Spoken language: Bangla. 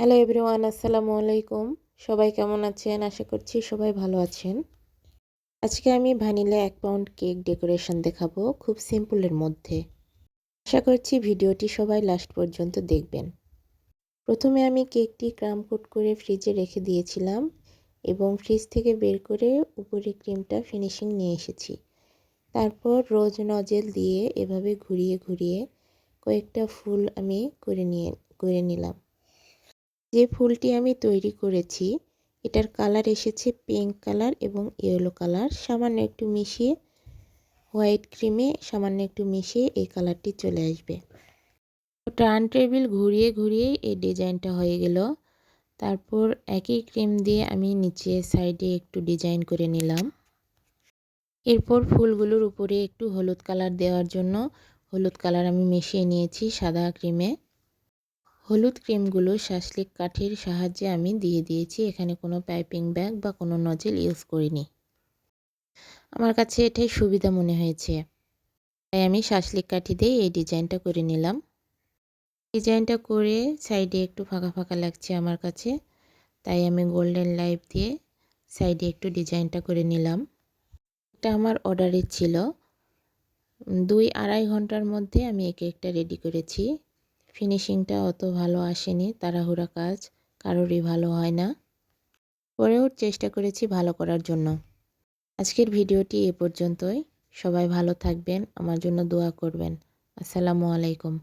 হ্যালো এভরিওয়ান আসসালামু আলাইকুম সবাই কেমন আছেন? আশা করছি সবাই ভালো আছেন। আজকে আমি ভ্যানিলা এক পাউন্ড কেক ডেকোরেশন দেখাবো খুব সিম্পলের মধ্যে। আশা করছি ভিডিওটি সবাই লাস্ট পর্যন্ত দেখবেন। প্রথমে আমি কেকটি ক্রাম কোট করে ফ্রিজে রেখে দিয়েছিলাম এবং ফ্রিজ থেকে বের করে উপরে ক্রিমটা ফিনিশিং নিয়ে এসেছি। তারপর রোজ নজেল দিয়ে এভাবে ঘুরিয়ে ঘুরিয়ে কয়েকটা ফুল আমি করে নিয়ে, করে নিলাম। যে ফুলটি আমি তৈরি করেছি, এটার কালার এসেছে পিঙ্ক কালার এবং ইয়েলো কালার সামান্য একটু মিশিয়ে হোয়াইট ক্রিমে সামান্য একটু মিশিয়ে এই কালারটি চলে আসবে। টার্ন টেবিল ঘুরিয়ে ঘুরিয়ে এই ডিজাইনটা হয়ে গেল। তারপর একই ক্রিম দিয়ে আমি নিচে সাইডে একটু ডিজাইন করে নিলাম। এরপর ফুলগুলোর উপরে একটু হলুদ কালার দেওয়ার জন্য, হলুদ কালার আমি মিশিয়ে নিয়েছি সাদা ক্রিমে হলুদ ক্রিমগুলো শাসলিক কাঠির সাহায্যে আমি দিয়ে দিয়েছি। এখানে কোনো পাইপিং ব্যাগ বা কোনো নজেল ইউজ করিনি। আমার কাছে এটাই সুবিধা মনে হয়েছে। তাই আমি শাসলিক কাঠি দিয়ে এই ডিজাইনটা করে নিলাম। ডিজাইনটা করে সাইডে একটু ফাঁকা ফাঁকা লাগছে আমার কাছে। তাই আমি গোল্ডেন লাইফ দিয়ে সাইডে একটু ডিজাইনটা করে নিলাম। এটা আমার অর্ডারের ছিল। দুই আড়াই ঘণ্টার মধ্যে আমি এই কেকটা রেডি করেছি। ফিনিশিংটা অত ভালো আসেনি, তাড়াহুড়া কাজ, কারোরই ভালো হয় না। পরেও চেষ্টা করেছি ভালো করার জন্য। আজকের ভিডিওটি এ পর্যন্তই। সবাই ভালো থাকবেন, আমার জন্য দোয়া করবেন। আসসালামু আলাইকুম।